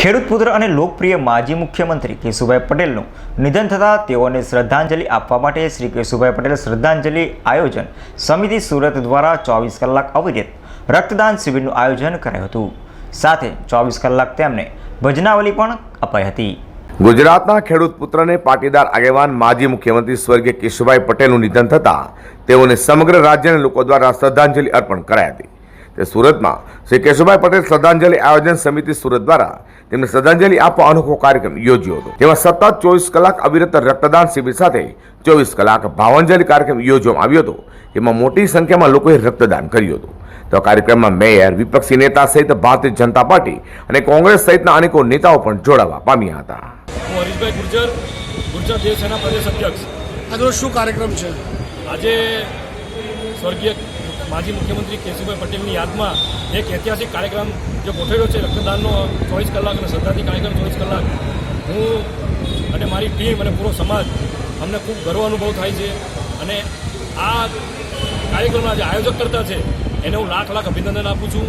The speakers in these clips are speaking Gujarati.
ખેડૂત પુત્ર અને લોકપ્રિય માજી મુખ્યમંત્રી કેશુભાઈ પટેલનું નિધન થતાં તેઓને શ્રદ્ધાંજલિ આપવા માટે શ્રી કેશુભાઈ પટેલ શ્રદ્ધાંજલિ આયોજન સમિતિ સુરત દ્વારા ચોવીસ કલાક અવિરત રક્તદાન શિબિરનું આયોજન કરાયું હતું. સાથે ચોવીસ કલાક તેમને ભજનાવલી પણ અપાઈ હતી. ગુજરાતના ખેડૂત પુત્રને પાટીદાર આગેવાન માજી મુખ્યમંત્રી સ્વર્ગીય કેશુભાઈ પટેલનું નિધન થતાં તેઓને સમગ્ર રાજ્યના લોકો દ્વારા શ્રદ્ધાંજલિ અર્પણ કરાઈ હતી. તે સુરતમાં શ્રી કેશુભાઈ પટેલ શ્રદ્ધાંજલિ આયોજન સમિતિ સુરત દ્વારા તેમને શ્રદ્ધાંજલિ આપવા અનોખો કાર્યક્રમ યોજ્યો હતો. જેમાં સતત ચોવીસ કલાક અવિરત રક્તદાન શિબિર સાથે ચોવીસ કલાક ભાવાંજલિ કાર્યક્રમ યોજવામાં આવ્યો હતો. જેમાં મોટી સંખ્યામાં લોકોએ રક્તદાન કર્યું હતું. તો કાર્યક્રમમાં મેયર વિપક્ષી નેતા સહિત ભારતીય જનતા પાર્ટી અને કોંગ્રેસ સહિતના અનેકો નેતાઓ પણ જોડાવા પામ્યા હતા. હરીશભાઈ ગુર્જર ગુર્જર દેવ સેના પ્રદેશ અધ્યક્ષ. આજનો શું કાર્યક્રમ છે? આજે સ્વર્ગીય માજી મુખ્યમંત્રી કેશુભાઈ પટેલની યાદમાં એક ઐતિહાસિક કાર્યક્રમ જે ગોઠવ્યો છે, રક્તદાનનો ચોવીસ કલાક અને શ્રદ્ધાથી કાર્યક્રમ ચોવીસ કલાક. હું અને મારી ટીમ અને પૂરો સમાજ અમને ખૂબ ગર્વ અનુભવ થાય છે અને આ કાર્યક્રમના જે આયોજક કરતા છે, એને હું લાખ લાખ અભિનંદન આપું છું.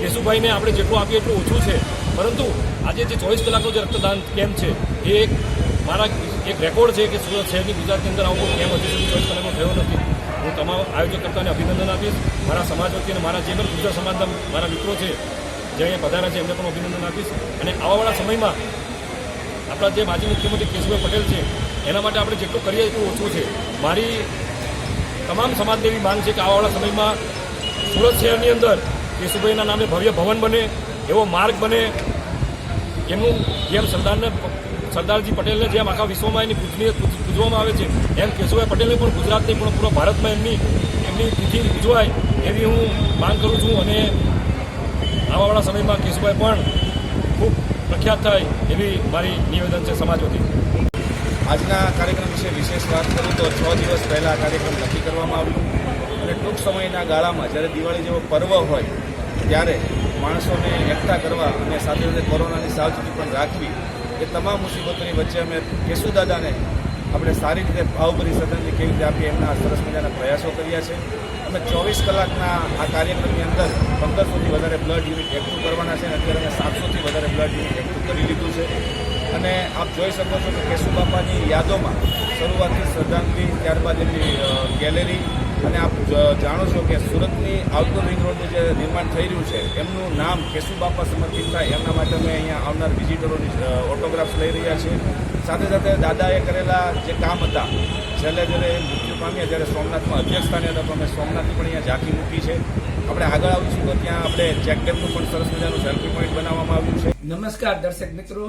કેશુભાઈને આપણે જેટલું આપીએ એટલું ઓછું છે, પરંતુ આજે જે ચોવીસ કલાકનો જે રક્તદાન કેમ્પ છે, એ એક મારા એક રેકોર્ડ છે કે સુરત શહેરની ગુજરાતની અંદર આવો કેમ્પ હજી સુધી ચોવીસ કલાકનો થયો નથી. તમામ આયોજકકર્તાને અભિનંદન આપીશ. મારા સમાજ વતી અને મારા જે પણ ગુજરાત સમાજના મારા મિત્રો છે, જે અહીંયા પધાર્યા છે, એમને પણ અભિનંદન આપીશ. અને આવાવાળા સમયમાં આપણા જે માજી મુખ્યમંત્રી કેશુભાઈ પટેલ છે, એના માટે આપણે જેટલું કરીએ એટલું ઓછું છે. મારી તમામ સમાજને એવી માંગ છે કે આવાવાળા સમયમાં સુરત શહેરની અંદર કેશુભાઈના નામે ભવ્ય ભવન બને, એવો માર્ગ બને. એમનું જેમ સરદારને સરદારજી પટેલને જેમ આખા વિશ્વમાં એની પૂજની પૂજ- પૂજવામાં આવે છે, એમ કેશુભાઈ પટેલને પણ ગુજરાતની પણ પૂરા ભારતમાં એમની એમની તિથિ ઉજવાય એવી હું માંગ કરું છું અને આવાવાળા સમયમાં કેશુભાઈ પણ ખૂબ પ્રખ્યાત થાય એવી મારી નિવેદન છે સમાજ વતી આજના કાર્યક્રમ વિશે વિશેષ વાત કરું તો છ દિવસ પહેલાં આ કાર્યક્રમ નક્કી કરવામાં આવ્યું અને ટૂંક સમયના ગાળામાં જ્યારે દિવાળી જેવો પર્વ હોય ત્યારે માણસોને એકઠા કરવા અને સાથે સાથે કોરોનાની સાવચેતી પણ રાખવી એ તમામ મુસીબતોની વચ્ચે અમે કેશુદાદાને આપણે સારી રીતે ભાવભરી શ્રદ્ધાંજલિ કેવી રીતે આપીએ એમના સરસ મજાના પ્રયાસો કર્યા છે. અમે ચોવીસ કલાકના આ કાર્યક્રમની અંદર પંદરસોથી વધારે બ્લડ યુનિટ એકઠું કરવાના છે અને અત્યારે અમે સાતસોથી વધારે બ્લડ યુનિટ એકઠું કરી લીધું છે. અને આપ જોઈ શકો છો કે કેશુ બાપાની યાદોમાં શરૂઆતથી શ્રદ્ધાંજલિ, ત્યારબાદ એમની ગેલેરી અને આપ જાણો છો કે સુરતની આઉટડોર રિંગ રોડનું જે નિર્માણ થઈ રહ્યું છે, એમનું નામ કેશુબાપા સમર્પિત થાય. એમના માટે અમે અહીંયા આવનાર વિઝિટરોની ઓટોગ્રાફ્સ લઈ રહ્યા છીએ. સાથે સાથે દાદાએ કરેલા જે કામ હતા છેલ્લે જ્યારે મૃત્યુ પામ્યા, ત્યારે સોમનાથમાં અધ્યક્ષ સ્થાને હતા, તો અમે સોમનાથની પણ અહીંયા ઝાંખી મૂકી છે. આપણે આગળ આવીશું, તો ત્યાં આપણે ચેકડેમનું પણ સરસ મજાનું સેલ્ફી પોઈન્ટ બનાવવામાં આવ્યું છે. નમસ્કાર, દર્શક મિત્રો.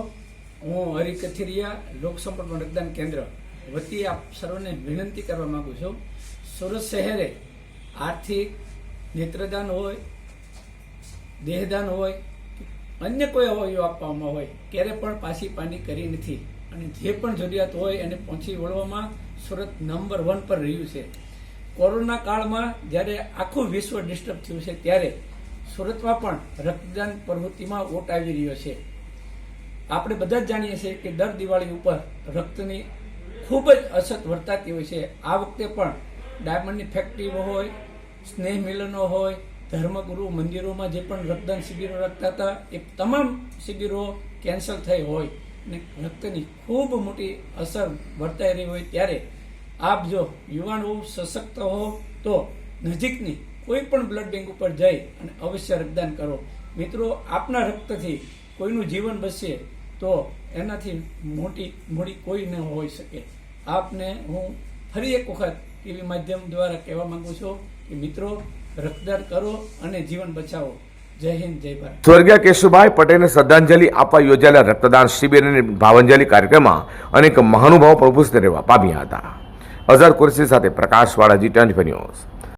હું હરિ કથિરિયા, લોકસંપર્ક મતદાન કેન્દ્ર. વતી આપ સર્વને વિનંતી કરવા માંગુ છું સુરત શહેરે આર્થિક નેત્રદાન હોય, દેહદાન હોય, અન્ય કોઈ અવયવ આપવામાં હોય, ક્યારે પણ પાછી પાની કરી નથી. અને જે પણ જરૂરિયાત હોય એને પહોંચી વળવામાં સુરત નંબર વન પર રહ્યું છે. કોરોના કાળમાં જ્યારે આખું વિશ્વ ડિસ્ટર્બ થયું છે, ત્યારે સુરતમાં પણ રક્તદાન પ્રવૃત્તિમાં ઓટ આવી રહ્યો છે. આપણે બધા જ જાણીએ છીએ કે દર દિવાળી ઉપર રક્તની ખૂબ જ અછત વર્તાતી હોય છે. આ વખતે પણ ડાયમંડની ફેક્ટરીઓ હોય સ્નેહ મિલનો હોય, ધર્મગુરુ મંદિરોમાં જે પણ રક્તદાન શિબિરો રાખતા હતા, એ તમામ શિબિરો કેન્સલ થઈ હોય અને રક્તની ખૂબ મોટી અસર વર્તાઈ રહી હોય ત્યારે આપ જો યુવાન સશક્ત હો, તો નજીકની કોઈ પણ બ્લડ બેંક ઉપર જઈ અને અવશ્ય રક્તદાન કરો. મિત્રો, આપના રક્તથી કોઈનું જીવન બચશે, તો એનાથી મોટી મોટી કોઈ ન હોઈ શકે. આપને હું ફરી એક વખત ટીવી માધ્યમ દ્વારા કહેવા માંગુ છું કે મિત્રો, રક્તદાન કરો અને જીવન બચાવો. જય હિન્દ, જય ભારત. સ્વર્ગીય કેશુભાઈ પટેલને શ્રદ્ધાંજલિ આપવા યોજાયેલા રક્તદાન શિબિર અને ભાવાંજલિ કાર્યક્રમમાં અનેક મહાનુભાવો પણ રહેવા પામ્યા હતા. અઝર કુરશી સાથે પ્રકાશવાળા જી ટ્વેન્ટી ન્યૂઝ.